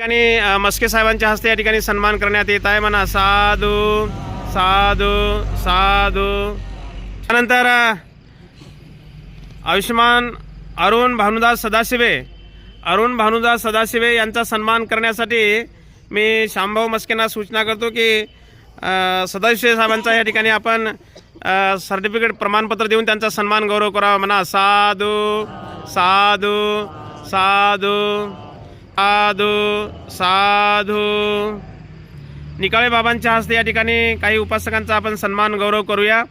ठिकाणी मस्के साहेबांच्या हस्ते या ठिकाणी सन्मान करण्यात येत आहे. म्हणा साधू साधू साधू. त्यानंतर आयुष्मान आयुष्यमान अरुण भानुदास सदाशिवे. अरुण भानुदास सदाशिवे यांचा सन्मान करण्यासाठी मी शामभाऊ मस्केंना सूचना करतो की सदाशिवे साहेबांचा या ठिकाणी आपण सर्टिफिकेट प्रमाणपत्र देऊन त्यांचा सन्मान गौरव करावा. म्हणा साधू साधू साधू. साधू साधू. निकाळे बाबांच्या हस्ते या ठिकाणी काही उपासकांचा आपण सन्मान गौरव करूया.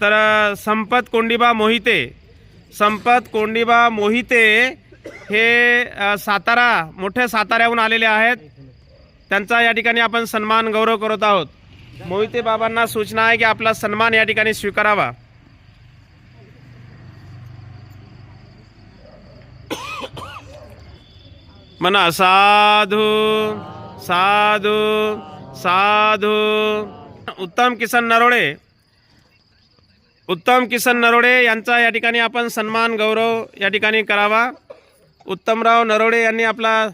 तर संपत कोंडिबा मोहिते. संपत कोंडिबा मोहिते हे सातारा मोठ्या साताऱ्याहून आलेले आहेत. त्यांचा या ठिकाणी आपण सन्मान गौरव करत आहोत. मोहिते बाबांना सूचना आहे की आपला सन्मान या ठिकाणी स्वीकारावा. म्हणा साधू साधू साधू। उत्तम किसन नरोडे उत्तम किसन नरोडे यांचा या ठिकाणी आपण सन्मान गौरव या ठिकाणी करावा. उत्तमराव नरोडे यांनी आपला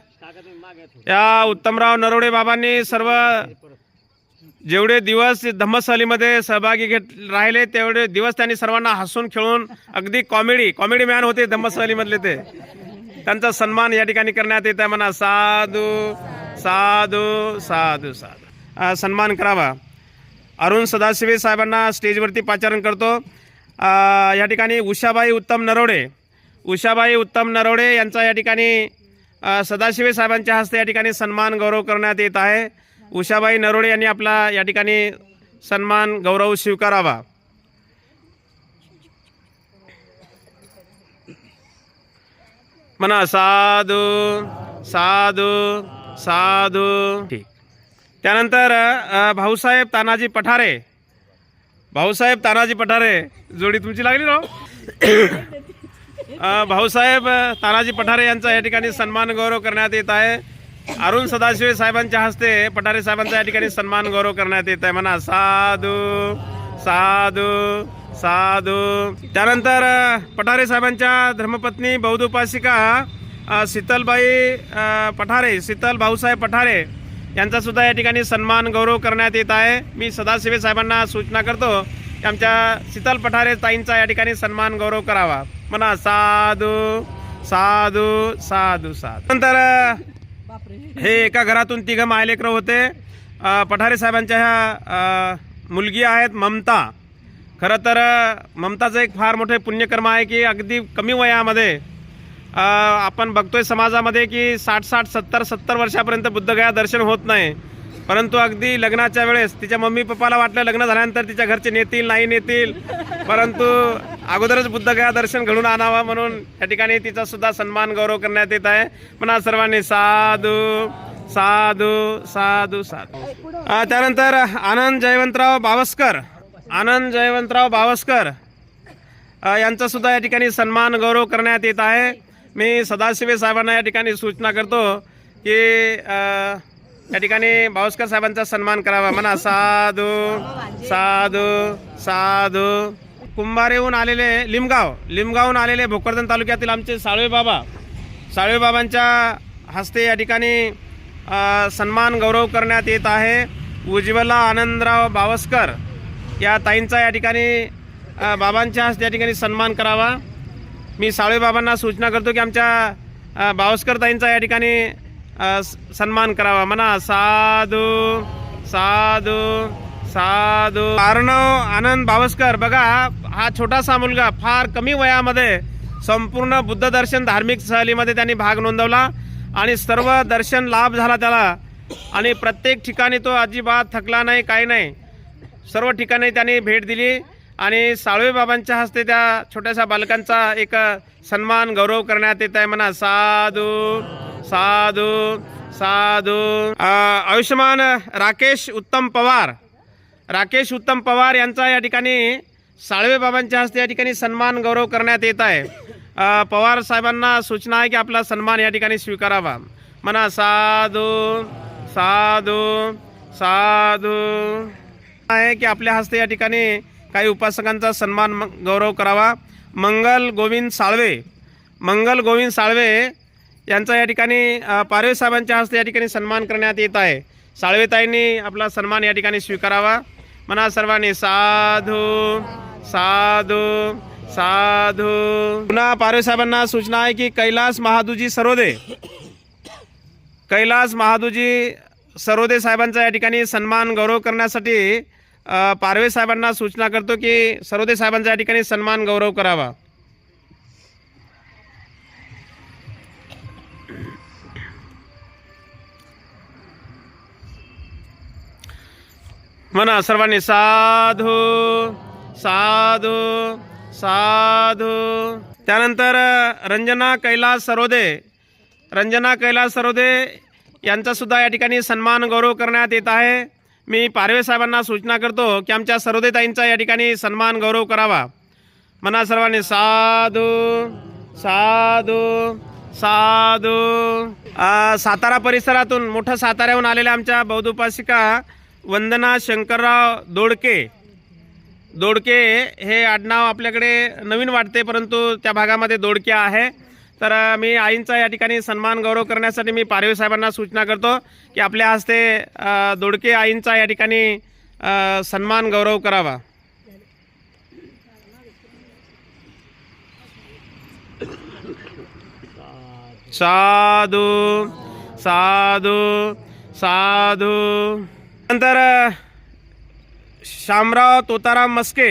या उत्तमराव नरोडे बाबांनी सर्व जेवढे दिवस धम्मसहलीमध्ये सहभागी घेत राहिले तेवढे दिवस त्यांनी सर्वांना हसून खेळून अगदी कॉमेडी कॉमेडी मॅन होते धम्मसहलीमधले ते. त्यांचा सन्मान या ठिकाणी करण्यात येत आहे. म्हणा साधू साधू साधू साधू. सन्मान करावा. अरुण सदाशिवे साहेबांना स्टेजवरती पाचारण करतो. या ठिकाणी उषाबाई उत्तम नरोडे. उषाबाई उत्तम नरोडे यांचा या ठिकाणी सदाशिवे साहेबांच्या हस्ते या ठिकाणी सन्मान गौरव करण्यात येत आहे. उषाबाई नरोडे यांनी आपला या ठिकाणी सन्मान गौरव स्वीकारावा. म्हणा साधू साधू साधू. ठीक त्यानंतर भाऊसाहेब तानाजी पठारे. भाऊसाहेब तानाजी पठारे जोडी तुमची लागली ना भाऊसाहेब तानाजी पठारे यांचा या ठिकाणी सन्मान गौरव करण्यात येत आहे. अरुण सदाशिवे साहेबांच्या हस्ते पठारे साहेबांचा या ठिकाणी सन्मान गौरव करण्यात येत आहे. म्हणा साधू साधू. साधू. त्यानंतर पठारे साहेबांच्या धर्मपत्नी बौद्ध उपासिका शीतलबाई पठारे शीतल भाऊसाहेब पठारे यांचा सुद्धा या ठिकाणी सन्मान गौरव करण्यात येत आहे. मी सदाशिवे साहेबांना सूचना करतो की आमच्या शीतल पठारे ताईंचा या ठिकाणी सन्मान गौरव करावा. म्हणा साधू साधू साधू साधू. नंतर हे एका घरातून तिघं मायलेकरं होते. पठारे साहेबांच्या ह्या मुलगी आहेत ममता. खरं तर ममताचं एक फार मोठे पुण्यकर्म आहे की अगदी कमी वयामध्ये आपण बघतोय समाजामध्ये की साठ साठ सत्तर सत्तर वर्षापर्यंत बुद्धगया दर्शन होत नाही. परंतु अगदी लग्नाच्या वेळेस तिच्या मम्मी पप्पाला वाटलं लग्न झाल्यानंतर तिच्या घरचे नेतील नाही नेतील परंतु अगोदरच बुद्धगया दर्शन घडून आणावं म्हणून या ठिकाणी तिचा सुद्धा सन्मान गौरव करण्यात येत आहे. म्हणा सर्वांनी साधू साधू साधू साधू. त्यानंतर आनंद जयवंतराव बावस्कर. आनंद जयवंतराव बावस्कर यांचा सुद्धा या ठिकाणी सन्मान गौरव करण्यात येत आहे. मी सदाशिवे साहेबांना या ठिकाणी सूचना करतो की या ठिकाणी बावस्कर साहेबांचा सन्मान करावा. म्हणा साधू साधू साधू. कुंभारेहून आलेले लिमगाव लिमगावहून आलेले भोकरदन तालुक्यातील आमचे साळवे बाबा साळवे बाबांच्या हस्ते या ठिकाणी सन्मान गौरव करण्यात येत आहे. उज्ज्वला आनंदराव बावस्कर या ताईंचा या ठिकाणी बाबांच्या हस्ते या ठिकाणी सन्मान करावा. मी साळेबाबांना सूचना करतो की आमच्या बावस्कर ताईंचा या ठिकाणी स- सन्मान करावा. म्हणा साधू साधू साधू. अर्णव आनंद बावस्कर बघा हा छोटासा मुलगा फार कमी वयामध्ये संपूर्ण बुद्ध दर्शन धार्मिक सहलीमध्ये त्यांनी भाग नोंदवला आणि सर्व दर्शन लाभ झाला त्याला. आणि प्रत्येक ठिकाणी तो अजिबात थकला नाही काही नाही. सर्व ठिकाणी त्यांनी भेट दिली आणि साळवे बाबांच्या हस्ते त्या छोट्याशा बालकांचा एक सन्मान गौरव करण्यात येत आहे. म्हणा साधू साधू साधू. आयुष्यमान राकेश उत्तम पवार. राकेश उत्तम पवार यांचा या ठिकाणी साळवे बाबांच्या हस्ते या ठिकाणी सन्मान गौरव करण्यात येत आहे. पवार साहेबांना सूचना आहे की आपला सन्मान या ठिकाणी स्वीकारावा. म्हणा साधू साधू साधू. आहे की आपल्या हस्ते या ठिकाणी काही उपासकांचा सन्मान गौरव करावा. मंगल गोविंद साळवे मंगल गोविंद साळवे यांचा या ठिकाणी पारवे साहेबांच्या हस्ते या ठिकाणी सन्मान करण्यात येत आहे. साळवेताईंनी आपला सन्मान या ठिकाणी स्वीकारावा. म्हणा सर्वांनी साधू साधू साधू. पुन्हा पारवे साहेबांना सूचना आहे की कैलास महादूजी सरोदे कैलास महादूजी सरोदे साहेबांचा या ठिकाणी सन्मान गौरव करण्यासाठी पारवे साहेबांना सूचना करतो की सरोदे साहेबांचा या ठिकाणी सन्मान गौरव करावा. म्हणा सर्वांनी साधू साधू साधू. त्यानंतर रंजना कैलास सरोदे रंजना कैलास सरोदे यांचा सुद्धा या ठिकाणी सन्मान गौरव करण्यात येत आहे. मी पारवे साहेबांना सूचना करतो की आमच्या सरोदेताईंचा या ठिकाणी सन्मान गौरव करावा. मना सर्वांनी साधू साधू साधू. सातारा परिसरातून मोठं साताऱ्याहून आलेल्या आमच्या बौद्धोपासिका वंदना शंकरराव दोडके. दोडके हे आडनाव आपल्याकडे नवीन वाटते परंतु त्या भागामध्ये दोडके आहे. तर मी आईंचा या ठिकाणी सन्मान गौरव करण्यासाठी मी पारवे साहेबांना सूचना करतो की आपल्या हस्ते दोडके आईंचा या ठिकाणी सन्मान गौरव करावा. साधू साधू साधू. नंतर शामराव तोताराम मस्के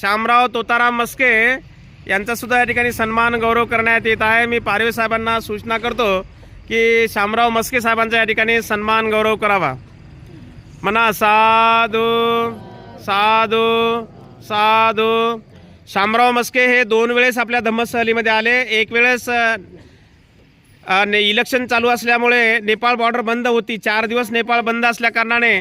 शामराव तोताराम मस्के यांचा सुद्धा या ठिकाणी सन्मान गौरव करण्यात येत आहे. मी पारवे साहेबांना सूचना करतो की शामराव मस्के साहेबांचा या ठिकाणी सन्मान गौरव करावा. म्हणा साधू साधू साधू. शामराव मस्के हे दोन वेळेस आपल्या धम्मसहलीमध्ये आले. एक वेळेस ने इलेक्शन चालू असल्यामुळे नेपाळ बॉर्डर बंद होती. चार दिवस नेपाळ बंद असल्या कारणाने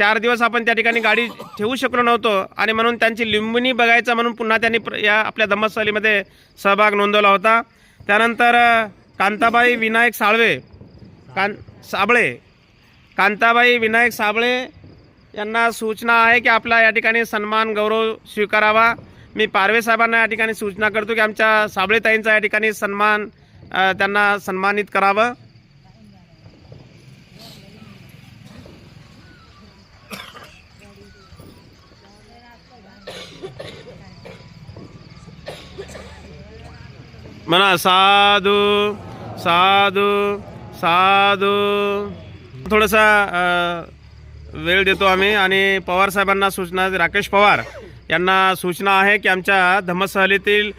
चार दिवस आपण त्या ठिकाणी गाडी ठेवू शकलो नव्हतो आणि म्हणून त्यांची लिंबणी बघायचं म्हणून पुन्हा त्यांनी या आपल्या धम्मस्थलीमध्ये सहभाग नोंदवला होता. त्यानंतर कांताबाई विनायक साळवे कां साबळे कांताबाई विनायक साबळे यांना सूचना आहे की आपला या ठिकाणी सन्मान गौरव स्वीकारावा. मी पारवे साहेबांना या ठिकाणी सूचना करतो की आमच्या साबळेताईंचा या ठिकाणी सन्मान त्यांना सन्मानित करावं. म्हणा साधू साधू साधू. थोडासा वेळ देतो आम्ही आणि पवार साहेबांना सूचना राकेश पवार यांना सूचना आहे की आमच्या धम्मसहलीतील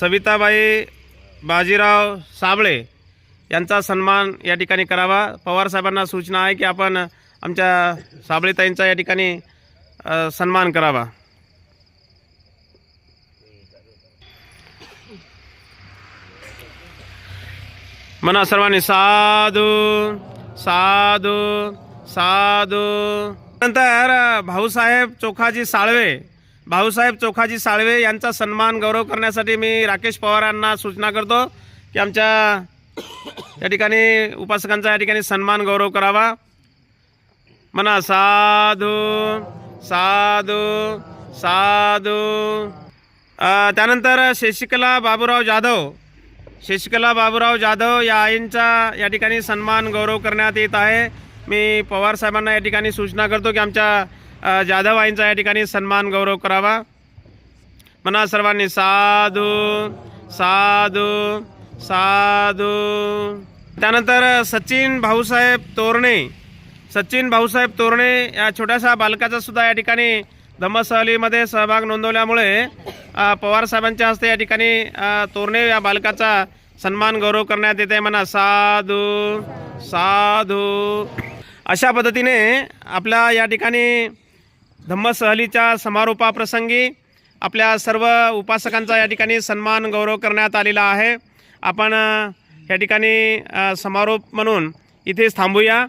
सविताबाई बाजीराव साबळे यांचा सन्मान या ठिकाणी करावा. पवार साहेबांना सूचना आहे की आपण आमच्या साबळेताईंचा या ठिकाणी सन्मान करावा. म्हणा सर्वांनी साधू साधू साधू. नंतर भाऊसाहेब चोखाजी साळवे भाऊसाहेब चोखाजी साळवे यांचा सन्मान गौरव करण्यासाठी मी राकेश पवारांना सूचना करतो की आमच्या या ठिकाणी उपासकांचा या ठिकाणी सन्मान गौरव करावा. म्हणा साधू साधू साधू. त्यानंतर शशिकला बाबूराव जाधव शशिकला बाबूराव जाधव या आईंचा या ठिकाणी सन्मान गौरव करण्यात येत आहे. मी पवार साहेबांना या ठिकाणी सूचना करतो की आमच्या जाधव आईंचा या ठिकाणी सन्मान गौरव करावा. म्हणा सर्वांनी साधू साधू साधू. त्यानंतर सचिन भाऊसाहेब तोरणे सचिन भाऊसाहेब तोरणे या छोट्याशा बालकाचा सुद्धा या ठिकाणी धम्मसहलीमध्ये सहभाग नोंदवल्यामुळे पवार साहेबांच्या हस्ते या ठिकाणी तोरणे या बालकाचा सन्मान गौरव करण्यात येते म्हणा साधू साधू. अशा पद्धतीने आपल्या या ठिकाणी धम्मसहलीच्या समारोपाप्रसंगी आपल्या सर्व उपासकांचा या ठिकाणी सन्मान गौरव करण्यात आलेला आहे. आपण या ठिकाणी समारोप म्हणून इथेच थांबूया.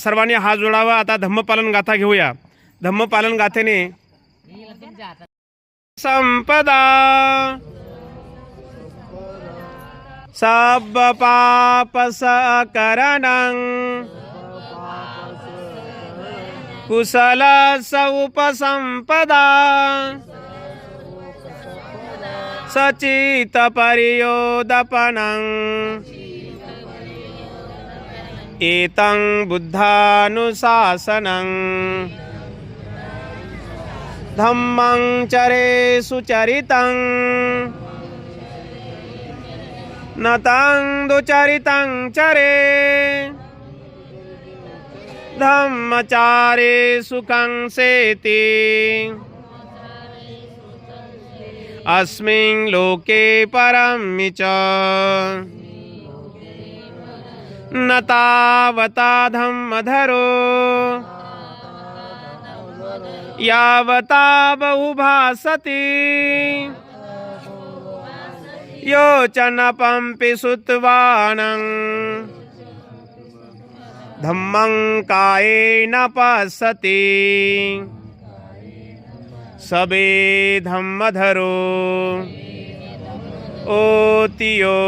सर्वांनी हात जोडावा. आता धम्मपालन गाथा घेऊया. धम्मपालन गाथेने. संपदा. सब पाप सकरणं. कुशल सौपसंपदा परियोदपन. एतं बुद्धानुशासनं. धम्मं चरे सुचरितं न तं दुचरितं चरे। धम्मचारे सुखं सेति अस्मिन् लोके परं च न तावता धम्मधरो। यावता बहुभासति योचनपम्पि सुत्वाणम् धम्मं कायेन पश्यति सबे धम्मधरो। ओतियो।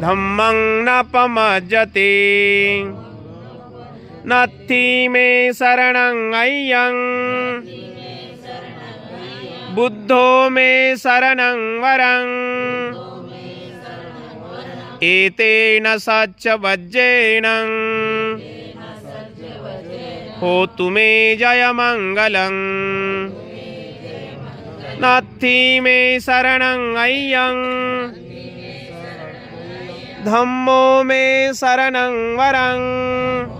धम्मं न पमजति। नत्थि मे शरणं अय्यं। बुद्धो मे शरणं वरं। एतेन सच्च वज्रेण। होतु मे जयमङ्गलम् नत्थि मे शरणं अय्यं। धम्मो मे शरणं वरं।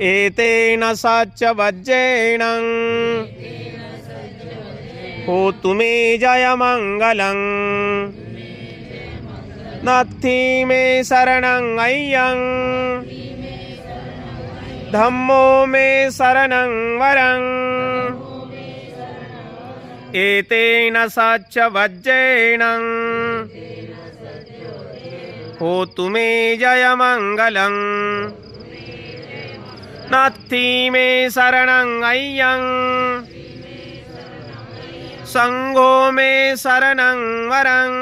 एतेन सच्च वज्रेण। होतु मे जयमङ्गलम् नत्थि मे शरणं अय्यं। धम्मो मे शरणं वरम् एतेन सच्च वज्रेण। होतु मे जयमङ्गलम् नत्थि मे शरणं अय्यं। सङ्घो मे शरणं वरं।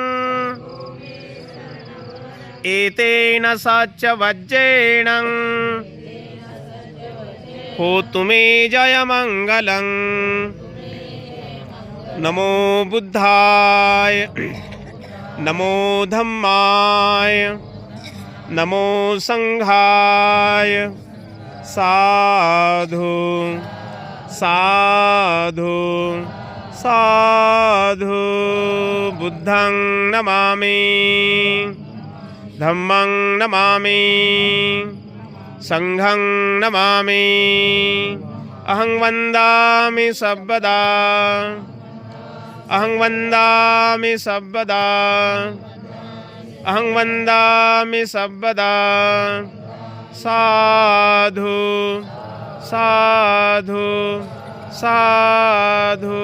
एतेन सच्च वज्रेण होतु मे जयमङ्गलम् नमो बुद्धाय। नमो धम्माय। नमो सङ्घाय। साधु साधु साधु बुद्धं नमामि धम्मं नमामि सङ्घं नमामि अहं वन्दामि सर्वदा अहं वन्दामि सर्वदा अहं वन्दामि सर्वदा साधु साधु साधु.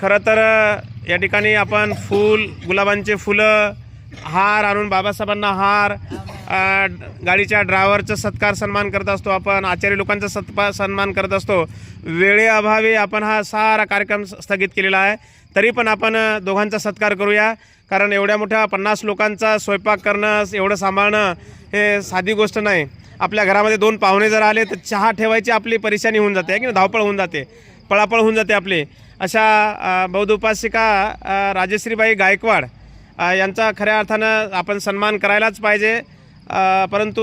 खरं तर या ठिकाणी आपण फूल गुलाबांचे फुलं हार आणून बाबासाहेबांना हार गाडीच्या ड्रायव्हरचा सत्कार सन्मान करत असतो आपण आचार्य लोकांचा सत्कार सन्मान करत असतो. वेळेअभावी आपण हा सारा कार्यक्रम स्थगित केलेला आहे. तरी पण आपण दोघांचा सत्कार करूया. कारण एवढ्या मोठ्या पन्नास लोकांचा स्वयंपाक करणं एवढं सांभाळणं हे साधी गोष्ट नाही. आपल्या घरामध्ये दोन पाहुणे जर आले तर चहा ठेवायची आपली परेशानी होऊन जाते की नाही? धावपळ होऊन जाते. पळापळ होऊन जाते आपली. अशा बौद्ध उपासिका राजश्रीबाई गायकवाड यांचा खऱ्या अर्थानं आपण सन्मान करायलाच पाहिजे. परंतु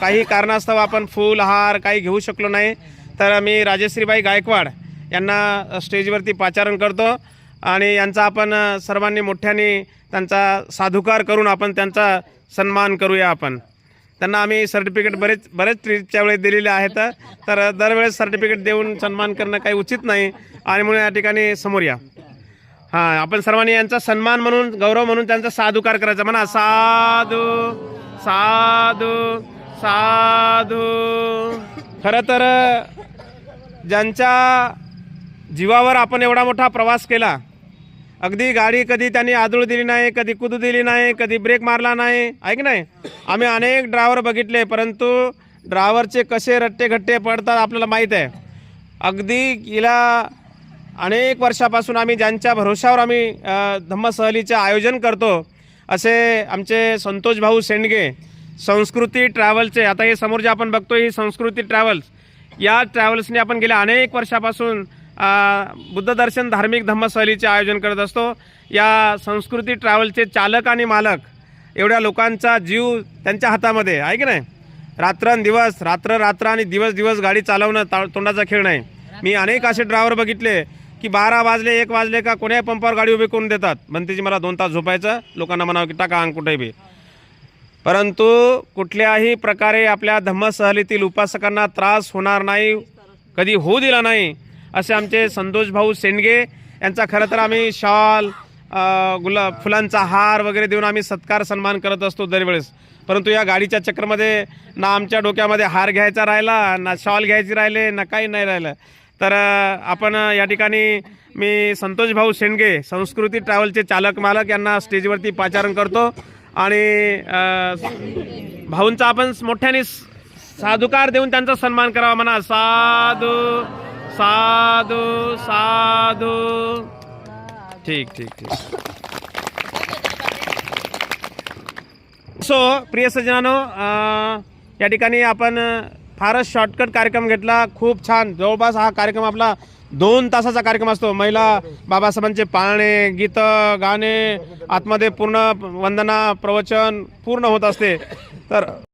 काही कारणास्तव आपण फूल हार काही घेऊ शकलो नाही. तर मी राजश्रीबाई गायकवाड यांना स्टेजवरती पाचारण करतो आणि यांचा आपण सर्वांनी मोठ्याने त्यांचा साधुकार करून आपण त्यांचा सन्मान करूया आपण. त्यांना आम्ही सर्टिफिकेट बरेच बरेच ट्रीपच्या वेळेस दिलेले आहेत तर दरवेळेस सर्टिफिकेट देऊन सन्मान करणं काही उचित नाही आणि म्हणून या ठिकाणी समोर या. हां आपण सर्वांनी यांचा सन्मान म्हणून गौरव म्हणून त्यांचा साधुकार करायचा. म्हणा साधू साधू साधू. खरं तर ज्यांच्या जीवावर आपण एवढा मोठा प्रवास केला अगदी गाडी कधी त्यांनी आदळू दिली नाही कधी कुदू दिली नाही कधी ब्रेक मारला नाही ऐक नाही? आम्ही अनेक ड्रायव्हर बघितले परंतु ड्रायव्हरचे कसे रट्टे घट्टे पडतात आपल्याला माहीत आहे. अगदी गेल्या अनेक वर्षापासून आम्ही ज्यांच्या भरोशावर आम्ही धम्मसहलीचे आयोजन करतो असे आमचे संतोष भाऊ सेंडगे संस्कृती ट्रॅव्हलचे आता हे समोर जे आपण बघतो ही संस्कृती ट्रॅव्हल्स या ट्रॅव्हल्सने आपण गेल्या अनेक वर्षापासून बुद्धदर्शन धार्मिक धम्मसहलीचे आयोजन करत असतो. या संस्कृती ट्रॅव्हलचे चालक आणि मालक एवढ्या लोकांचा जीव त्यांच्या हातामध्ये आहे की नाही? रात्रंदिवस रात्र रात्र आणि दिवस दिवस गाडी चालवणं ता तोंडाचा खेळ नाही. मी अनेक असे ड्रायव्हर बघितले की बारा वाजले एक वाजले का कोण्याही पंपावर गाडी उभी करून देतात. म्हणतेची मला दोन तास झोपायचं लोकांना म्हणावं की टाका अंग कुठेही बी. परंतु कुठल्याही प्रकारे आपल्या धम्मसहलीतील उपासकांना त्रास होणार नाही कधी होऊ दिला नाही असे आमचे संतोष भाऊ सेंडगे यांचा खरं तर आम्ही शॉल गुलाब गुला फुलांचा हार वगैरे देऊन आम्ही सत्कार सन्मान करत असतो दरवेळेस. परंतु या गाडीच्या चक्करमध्ये ना आमच्या डोक्यामध्ये हार घ्यायचा राहिला ना शॉल घ्यायची राहिले ना काही नाही राहिलं. तर आपण या ठिकाणी मी संतोष भाऊ शेंडगे संस्कृती ट्रॅव्हलचे चालक मालक यांना स्टेजवरती पाचारण करतो. आणि भाऊंचा आपण मोठ्याने साधुकार देऊन त्यांचा सन्मान करावा म्हणा. साधू साधू साधू। ठीक ठीक ठीक। सो प्रिय सज्जनानो या ठिकाणी आपण फारच शॉर्टकट कार्यक्रम घेतला. खूप छान. जवळपास हा कार्यक्रम आपला दोन तासाचा कार्यक्रम असतो. महिला बाबासाहेबांचे पाळणे गीतं गाणे आतमध्ये पूर्ण वंदना प्रवचन पूर्ण होत असते. तर